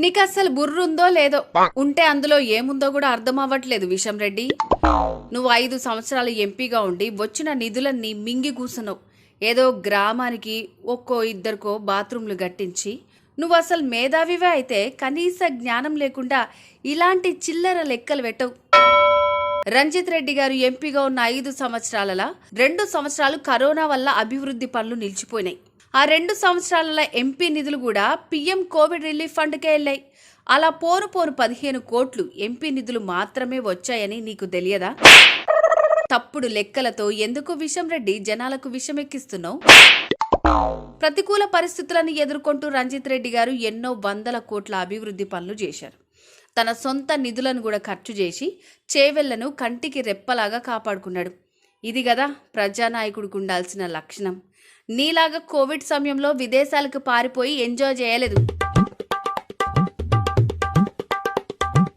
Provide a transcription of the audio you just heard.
నీకు అసలు బుర్రుందో లేదో ఉంటే అందులో ఏముందో కూడా అర్థం అవ్వట్లేదు విషం రెడ్డి నువ్వు ఐదు సంవత్సరాలు ఎంపీగా ఉండి వచ్చిన నిధులన్నీ మింగి కూసున్నావు. ఏదో గ్రామానికి ఒక్కో ఇద్దరికో బాత్రూంలు గట్టించి నువ్వు అసలు మేధావివే అయితే కనీస జ్ఞానం లేకుండా ఇలాంటి చిల్లర లెక్కలు పెట్టవు. రంజిత్ రెడ్డి గారు ఎంపీగా ఉన్న ఐదు సంవత్సరాలలో రెండు సంవత్సరాలు కరోనా వల్ల అభివృద్ధి పనులు నిలిచిపోయినాయి. ఆ రెండు సంవత్సరాల ఎంపీ నిధులు కూడా పీఎం కోవిడ్ రిలీఫ్ ఫండ్కే వెళ్ళాయి. అలా పోరు పోరు పదిహేను కోట్లు ఎంపీ నిధులు మాత్రమే వచ్చాయని నీకు తెలియదా? తప్పుడు లెక్కలతో ఎందుకు విషం రెడ్డి జనాలకు విషమెక్కిస్తున్నావు? ప్రతికూల పరిస్థితులను ఎదుర్కొంటూ రంజిత్ రెడ్డి గారు ఎన్నో వందల కోట్ల అభివృద్ధి పనులు చేశారు. తన సొంత నిధులను కూడా ఖర్చు చేసి చేవెళ్ళను కంటికి రెప్పలాగా కాపాడుకున్నాడు. ఇది కదా ప్రజానాయకుడికి ఉండాల్సిన లక్షణం. నీలాగా కోవిడ్ సమయంలో విదేశాలకు పారిపోయి ఎంజాయ్ చేయలేదు.